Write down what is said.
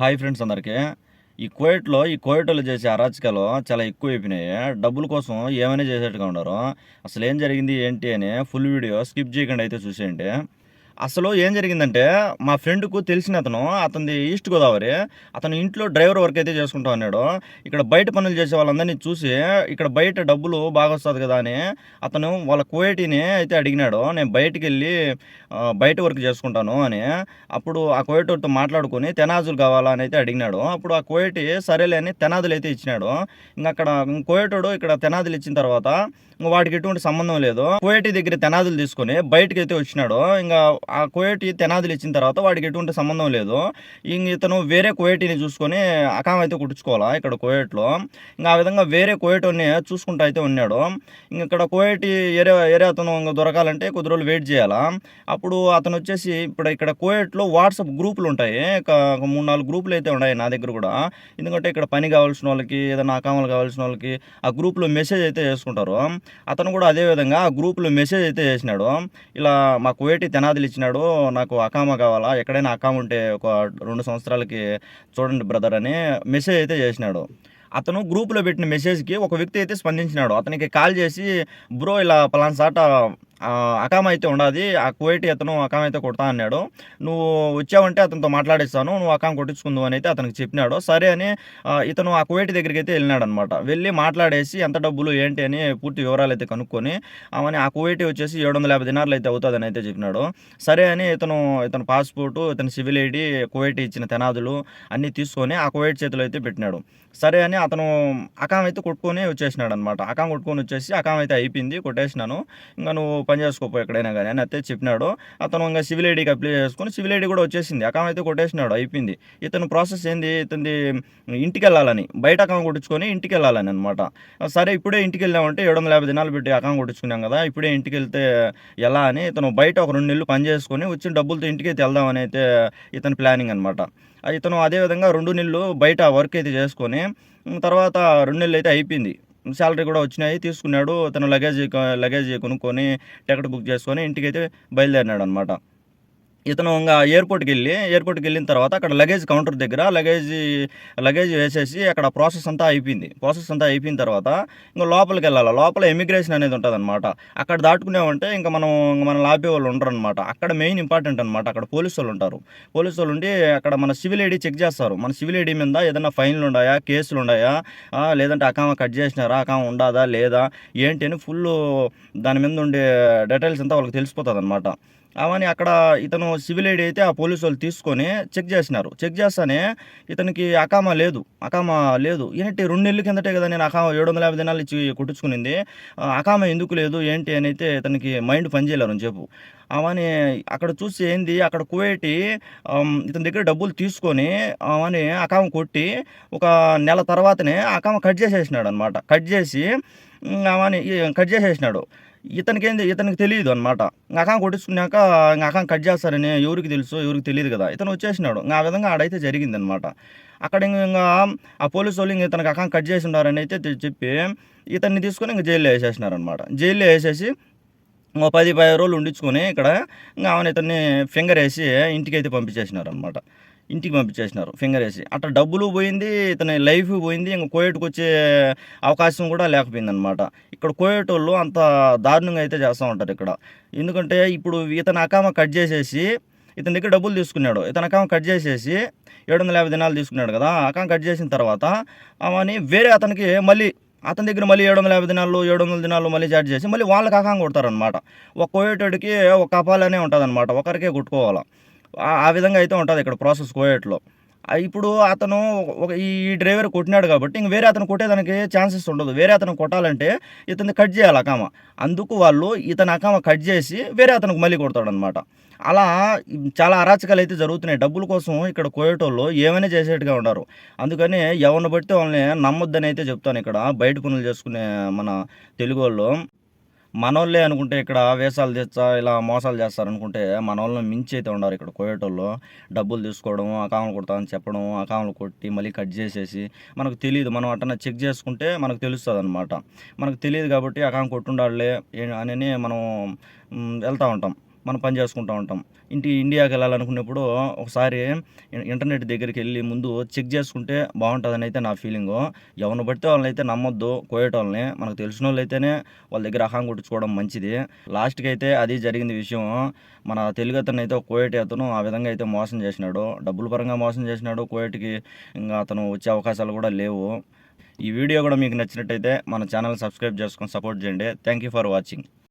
Hi friends అందరికీ. ఈ కోయట్లో ఈ కోయటోళ్ళు చేసే అరాచకాలు చాలా ఎక్కువ అయిపోయినాయి డబ్బుల కోసం ఏమైనా చేసేట్టుగా ఉన్నారు. అసలు ఏం జరిగింది ఏంటి అని ఫుల్ వీడియో స్కిప్ చేయకుండా అయితే చూసేయండి. అసలు ఏం జరిగిందంటే మా ఫ్రెండ్కు తెలిసిన అతను అతనిది ఈస్ట్ గోదావరి అతను ఇంట్లో డ్రైవర్ వర్క్ అయితే చేసుకుంటా ఉన్నాడు. ఇక్కడ బయట పనులు చేసే వాళ్ళందరినీ చూసి ఇక్కడ బయట డబ్బులు బాగా వస్తుంది కదా అని అతను వాళ్ళ కోయటిని అయితే అడిగినాడు. నేను బయటికి వెళ్ళి బయట వర్క్ చేసుకుంటాను అని అప్పుడు ఆ కోయటోడితో మాట్లాడుకొని తెనాజులు కావాలా అని అయితే అడిగినాడు. అప్పుడు ఆ కోయటి సరేలే అని తెనాదులు అయితే ఇచ్చినాడు. ఇంకా అక్కడ కోయటోడు ఇక్కడ తెనాదులు ఇచ్చిన తర్వాత ఇంకా వాడికి ఎటువంటి సంబంధం లేదు. కోయటి దగ్గర తెనాదులు తీసుకొని బయటకి అయితే వచ్చినాడు. ఇంకా ఆ కోయటి తెనాదులు ఇచ్చిన తర్వాత వాడికి ఎటువంటి సంబంధం లేదు. ఇంక ఇతను వేరే కోయటిని చూసుకొని అకాం అయితే కుట్టించుకోవాలా ఇక్కడ కోయట్లో ఇంకా ఆ విధంగా వేరే కోయటోని చూసుకుంటూ అయితే ఉన్నాడు. ఇంక ఇక్కడ కోయటి ఏరే ఏరే అతను ఇంకా దొరకాలంటే కొద్ది రోజులు వెయిట్ చేయాలా. అప్పుడు అతను వచ్చేసి ఇప్పుడు ఇక్కడ కోయట్లో వాట్సాప్ గ్రూపులు ఉంటాయి. ఒక మూడు నాలుగు గ్రూపులు అయితే ఉన్నాయి నా దగ్గర కూడా. ఎందుకంటే ఇక్కడ పని కావాల్సిన వాళ్ళకి ఏదైనా అకామాలు కావాల్సిన వాళ్ళకి ఆ గ్రూప్లో మెసేజ్ అయితే చేసుకుంటారు. అతను కూడా అదే విధంగా ఆ గ్రూప్లో మెసేజ్ అయితే చేసినాడు. ఇలా మా కువేటి తెనాదులు ఇచ్చినాడు నాకు అకామ కావాలా? ఎక్కడైనా అకామ ఉంటే ఒక రెండు సంవత్సరాలకి చూడండి బ్రదర్ అని మెసేజ్ అయితే చేసినాడు. అతను గ్రూప్లో పెట్టిన మెసేజ్కి ఒక వ్యక్తి అయితే స్పందించినాడు. అతనికి కాల్ చేసి బ్రో ఇలా పలానా సాట అకామ అయితే ఉండదు. ఆ కువైట్ అతను అకామ అయితే కొడతా అన్నాడు. నువ్వు వచ్చావంటే అతనితో మాట్లాడిస్తాను నువ్వు అకామ కొట్టించుకుందావు అని అయితే అతనికి చెప్పినాడు. సరే అని ఇతను ఆ కువైట్ దగ్గరికి అయితే వెళ్ళినాడు అనమాట వెళ్ళి మాట్లాడేసి ఎంత డబ్బులు ఏంటి అని పూర్తి వివరాలు అయితే కనుక్కొని అవని ఆ కువైట్ వచ్చేసి ఏడు వందల యాభై దినారులు అయితే అవుతుందని అయితే చెప్పినాడు. సరే అని ఇతను ఇతను పాస్పోర్టు ఇతని సివిల్ ఐడి కువైట్ ఇచ్చిన తెనాదులు అన్నీ తీసుకొని ఆ కువైట్ చేతిలో అయితే పెట్టినాడు. సరే అని అతను అకాం అయితే కొట్టుకొని వచ్చేసినాడు అనమాట అకాం కొట్టుకొని వచ్చేసి అకాం అయితే అయిపోయింది కొట్టేసినాను. ఇంకా నువ్వు పని చేసుకోపో ఎక్కడైనా కానీ అని అయితే చెప్పినాడు. అతను ఇంకా సివిల్ ఐడికి అప్లై చేసుకొని సివిల్ ఐడి కూడా వచ్చేసింది. అకాం అయితే కొట్టేసినాడు అయిపోయింది. ఇతను ప్రాసెస్ ఏంది? ఇతనిది ఇంటికి వెళ్ళాలని బయట అకాం కొట్టించుకొని ఇంటికి వెళ్ళాలని అనమాట సరే ఇప్పుడే ఇంటికి వెళ్ళామంటే ఏడు వందల యాభై దినాలు పెట్టి అకాం కొట్టించుకున్నాం కదా ఇప్పుడే ఇంటికి వెళ్తే ఎలా అని ఇతను బయట ఒక రెండు నెలలు పని చేసుకొని వచ్చిన డబ్బులతో ఇంటికి అయితే వెళ్దామని అయితే ఇతని ప్లానింగ్ అనమాట ఇతను అదేవిధంగా రెండు నెలలు బయట వర్క్ అయితే చేసుకొని తర్వాత రెండు నెలలు అయితే అయిపోయింది. శాలరీ కూడా వచ్చినాయి. తీసుకున్నాడు. తను లగేజ్ లగేజ్ కొనుక్కొని టికెట్ బుక్ చేసుకొని ఇంటికి అయితే బయలుదేరినాడు అనమాట ఇతను ఇంకా ఎయిర్పోర్ట్కి వెళ్ళి ఎయిర్పోర్ట్కి వెళ్ళిన తర్వాత అక్కడ లగేజ్ కౌంటర్ దగ్గర లగేజ్ లగేజ్ వేసేసి అక్కడ ప్రాసెస్ అంతా అయిపోయింది. ప్రాసెస్ అంతా అయిపోయిన తర్వాత ఇంకా లోపలికి వెళ్ళాలి లోపల ఎమిగ్రేషన్ అనేది ఉంటుంది అనమాట అక్కడ దాటుకునేవంటే ఇంకా మనం ఇంకా మన లాపే వాళ్ళు ఉండరు అనమాట అక్కడ మెయిన్ ఇంపార్టెంట్ అనమాట అక్కడ పోలీసు వాళ్ళు ఉంటారు. పోలీసు వాళ్ళు ఉండి అక్కడ మన సివిల్ ఐడి చెక్ చేస్తారు. మన సివిల్ ఐడి మీద ఏదైనా ఫైన్లు ఉన్నాయా? కేసులు ఉన్నాయా? లేదంటే అకామ కట్ చేసినారా? అకామ ఉండదా? లేదా? ఏంటి అని ఫుల్ దాని మీద ఉండే డీటెయిల్స్ అంతా వాళ్ళకి తెలిసిపోతుంది అనమాట అవని అక్కడ ఇతను సివిల్ ఐడి అయితే ఆ పోలీసు వాళ్ళు తీసుకొని చెక్ చేసినారు. చెక్ చేస్తానే ఇతనికి అకామా లేదు. అకామా లేదు. ఏంటి రెండు నెలల కిందటే కదా నేను అకామా ఏడు వందల యాభై దినాలు ఇచ్చి కొట్టించుకునింది. అకామా ఎందుకు లేదు? ఏంటి అని అయితే ఇతనికి మైండ్ పనిచేయలేరు అని చెప్పు. అవని అక్కడ చూసి ఏంది? అక్కడ కువేటి ఇతని దగ్గర డబ్బులు తీసుకొని అవని అకామ కొట్టి ఒక నెల తర్వాతనే అకామ కట్ చేసేసినాడు అనమాట కట్ చేసి ఉమ్, కట్ చేసేసినాడు. ఇతనికి ఏంది? ఇతనికి తెలియదు అనమాట అకాం కొట్టించుకున్నాక ఇంకా అకాం కట్ చేస్తారని ఎవరికి తెలుసు ఎవరికి తెలియదు కదా. ఇతను వచ్చేసినాడు. ఇంకా ఆ విధంగా ఆడైతే జరిగింది అనమాట అక్కడ ఇంకా ఆ పోలీసు వాళ్ళు ఇంక ఇతనికి అకాం కట్ చేసి ఉన్నారని అయితే చెప్పి ఇతన్ని తీసుకొని ఇంక జైల్లో వేసేసినారనమాట జైల్లో వేసేసి ఒక పది పది రోజులు ఉండించుకొని ఇక్కడ ఇంకా ఆమెను ఇతన్ని ఫింగర్ వేసి ఇంటికి అయితే పంపించేసినారనమాట ఇంటికి పంపించేసినారు. ఫింగర్ వేసి. అట్లా డబ్బులు పోయింది ఇతని లైఫ్ పోయింది ఇంకా కోయట్కి వచ్చే అవకాశం కూడా లేకపోయింది అనమాట ఇక్కడ కోయట్ వాళ్ళు అంత దారుణంగా అయితే చేస్తూ ఉంటారు ఇక్కడ. ఎందుకంటే ఇప్పుడు ఇతని అకామ కట్ చేసేసి ఇతని దగ్గర డబ్బులు తీసుకున్నాడు. ఇతని అకామ కట్ చేసేసి ఏడు వందల యాభై దినాలు తీసుకున్నాడు కదా అకామ కట్ చేసిన తర్వాత అవని వేరే అతనికి మళ్ళీ అతని దగ్గర మళ్ళీ ఏడు వందల యాభై దినాలు ఏడు వందల దినాలు మళ్ళీ చార్జ్ చేసి మళ్ళీ వాళ్ళకి అకాంగా కొడతారనమాట ఒక కోయేటోడికి ఒక అపాలనే ఉంటుందన్నమాట. ఒకరికే కొట్టుకోవాలి. ఆ- విధంగా అయితే ఉంటుంది ఇక్కడ ప్రాసెస్ కోయేట్లో. ఇప్పుడు అతను ఒక ఈ డ్రైవర్ కొట్టినాడు కాబట్టి ఇంక వేరే అతను కొట్టేదానికి ఛాన్సెస్ ఉండదు. వేరే అతను కొట్టాలంటే ఇతన్ని కట్ చేయాలి అకామ. అందుకు వాళ్ళు ఇతను అకామ కట్ చేసి వేరే అతనికి మళ్ళీ కొడతాడనమాట అలా చాలా అరాచకాలు అయితే జరుగుతున్నాయి. డబ్బుల కోసం ఇక్కడ కోయటోళ్ళు ఏమైనా చేసేట్టుగా ఉన్నారు. అందుకని ఎవరిని బట్టి వాళ్ళని నమ్మొద్దని అయితే చెప్తాను ఇక్కడ. బయట పనులు చేసుకునే మన తెలుగు వాళ్ళు. మనోళ్ళే అనుకుంటే ఇక్కడ వేషాలు తెచ్చా ఇలా మోసాలు చేస్తారనుకుంటే అనుకుంటే వాళ్ళని మించి అయితే ఉన్నారు ఇక్కడ కోయేటోళ్ళు డబ్బులు తీసుకోవడం అకాములు కొడతామని చెప్పడం అకాములు కొట్టి మళ్ళీ కట్ చేసేసి మనకు తెలియదు. మనం అట్టన చెక్ చేసుకుంటే మనకు తెలుస్తుంది అనమాట మనకు తెలియదు కాబట్టి అకాం కొట్టుండాలే అని మనం వెళ్తూ ఉంటాం. మనం పని చేసుకుంటూ ఉంటాం. ఇంటి ఇండియాకి వెళ్ళాలనుకున్నప్పుడు ఒకసారి ఇంటర్నెట్ దగ్గరికి వెళ్ళి ముందు చెక్ చేసుకుంటే బాగుంటుందని అయితే నా ఫీలింగు. ఎవరిని పడితే వాళ్ళని అయితే నమ్మొద్దు. కోయేట వాళ్ళని మనకు తెలిసిన వాళ్ళు అయితేనే వాళ్ళ దగ్గర అహం కొట్టించుకోవడం మంచిది. లాస్ట్కి అయితే అది జరిగింది విషయం. మన తెలుగు అతను అయితే కోయటి అతను ఆ విధంగా అయితే మోసం చేసినాడు. డబ్బుల పరంగా మోసం చేసినాడు. కోయటికి ఇంకా అతను వచ్చే అవకాశాలు కూడా లేవు. ఈ వీడియో కూడా మీకు నచ్చినట్టయితే మన ఛానల్ సబ్స్క్రైబ్ చేసుకొని సపోర్ట్ చేయండి. Thank you for watching.